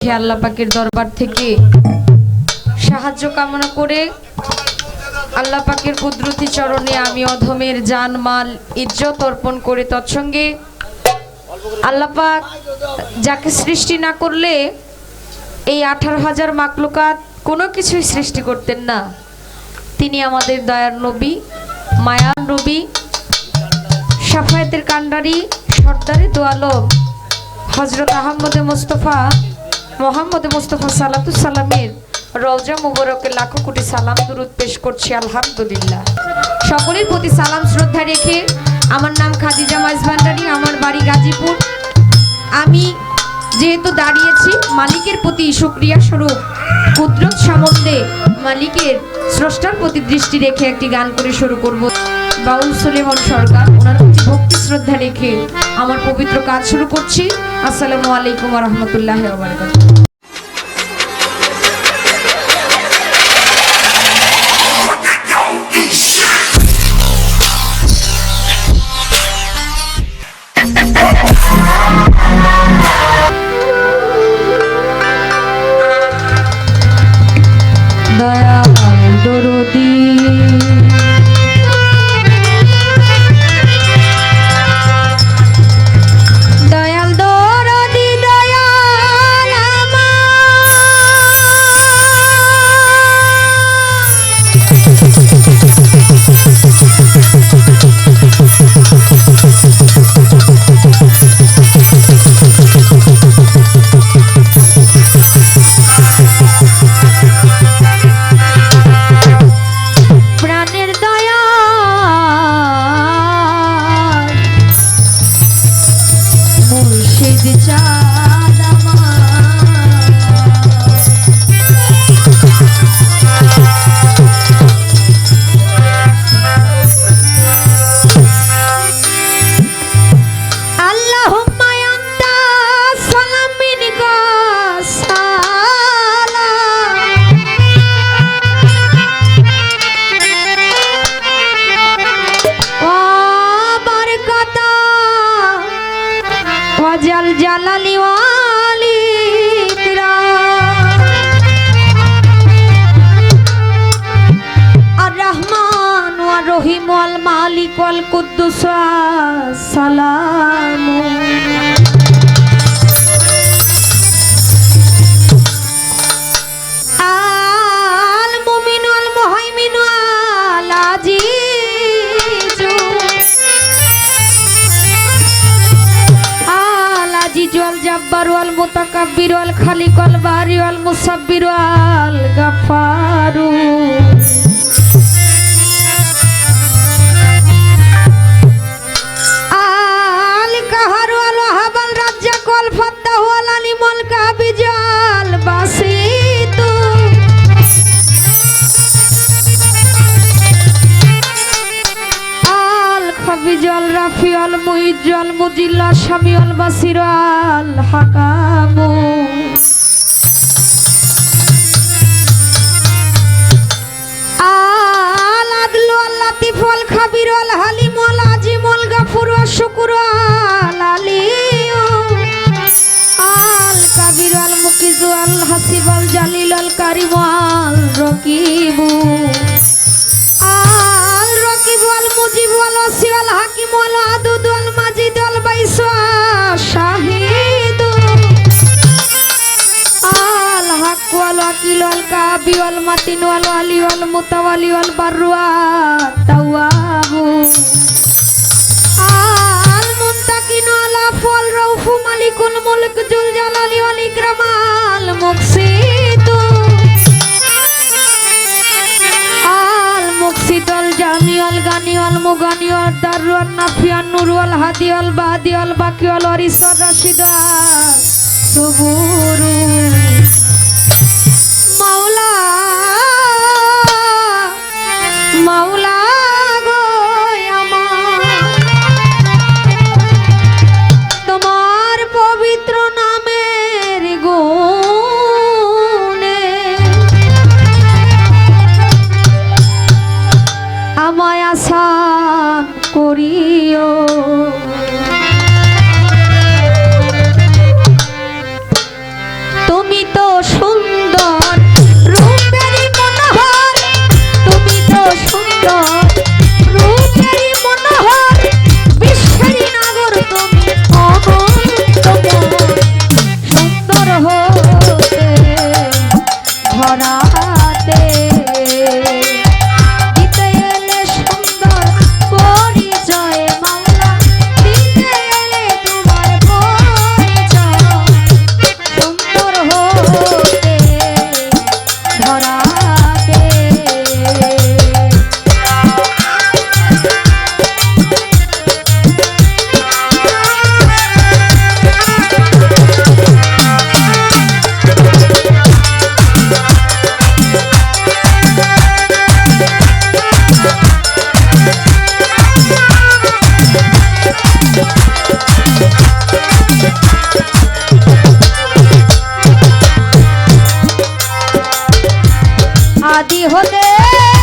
আল্লাহ পাকের দরবার থেকে সাহায্য কামনা করে আল্লাহ পাকের কুদরতি চরণে আমি অধমের জান, মাল, ইজ্জত অর্পণ করে তৎসঙ্গে আল্লাহ যাকে সৃষ্টি না করলে এই আঠারো হাজার মাকলুকাত কোনো কিছুই সৃষ্টি করতেন না। তিনি আমাদের দয়ার নবী, মায়ার নবী, সাফায়াতের কান্ডারি সর্দারে দোয়ালম হজরত আহমদে মুস্তফা মোহাম্মদ মুস্তফা সালাতু সালামের রওজা মুবারকে লাখো কোটি সালাম দুরুদ পেশ করছি, আলহামদুলিল্লাহ। সকলের প্রতি সালাম, শ্রদ্ধা রেখে আমার নাম খাদিজা মাইজ ভান্ডারি, আমার বাড়ি গাজীপুর। আমি যেহেতু দাঁড়িয়েছি, মালিকের প্রতি সুক্রিয়া স্বরূপ, কুদরত সম্বন্ধে মালিকের স্রষ্টার প্রতি দৃষ্টি রেখে একটি গান করে শুরু করব। বাউল সুলেমন সরকার, ওনার প্রতি ভক্তি শ্রদ্ধা রেখে আমার পবিত্র কাজ শুরু করছি। আসসালামু আলাইকুম রহমতুল্লাহ সালাম খালি মুমিন আল মুহাইমিন আল আজিজ ওয়াল রাফি ওয়াল মুইজ ওয়াল মুজিল ওয়াল শামি ওয়াল বাসির ওয়াল হাকামু। আল আদলু আল লাতিফ ওয়াল খাবির ওয়াল হালিম ওয়াল আজিম ওয়াল গাফুর শুকুর ওয়াল আলিম। আল কাবির ওয়াল মুকিজ ওয়াল হাসিব জালিল ওয়াল ওয়াল মাতিন ওয়াল ওয়ালি ওয়াল মুতাওয়ালি ওয়াল বাররু ওয়াল তাওয়াবু। আল মুনতাকিন ওয়াল আফু ওয়াল রাউফু মালিকুল মুলক জুল জালালি ওয়াল ইকরাম আল মুকসিত আল মুকসিত জামি ওয়াল গানি ওয়াল মুগানি ওয়াল দারু ওয়াল নাফি ওয়াল নূর ওয়াল হাদি ওয়াল বাদি ওয়াল বাকি ওয়াল ওয়ারিস ওয়াল রাশিদ ওয়াল সুবুরু। মাওলা शादी होते।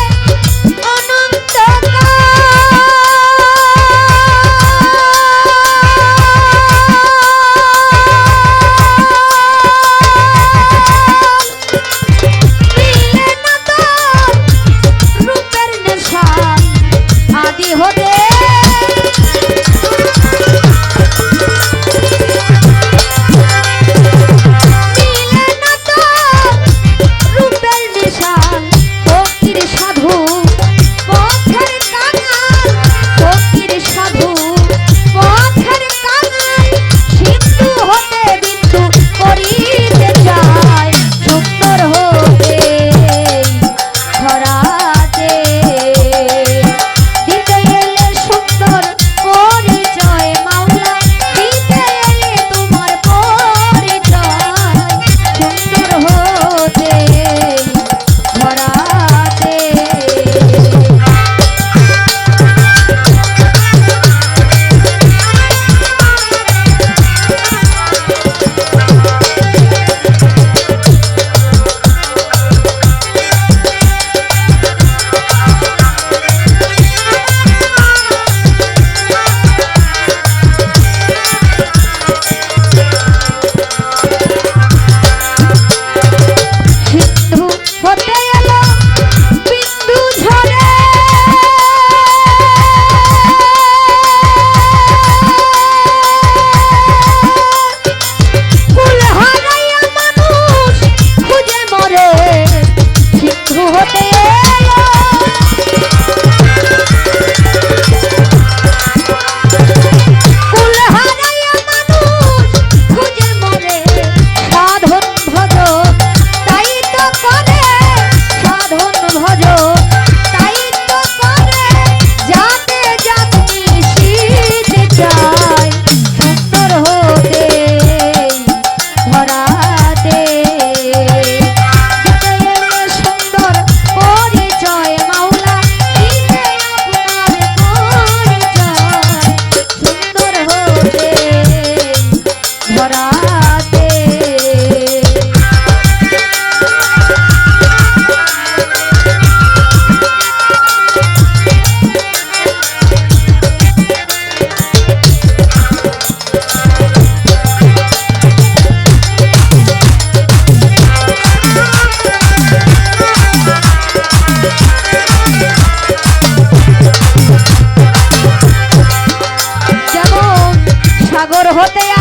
rodeia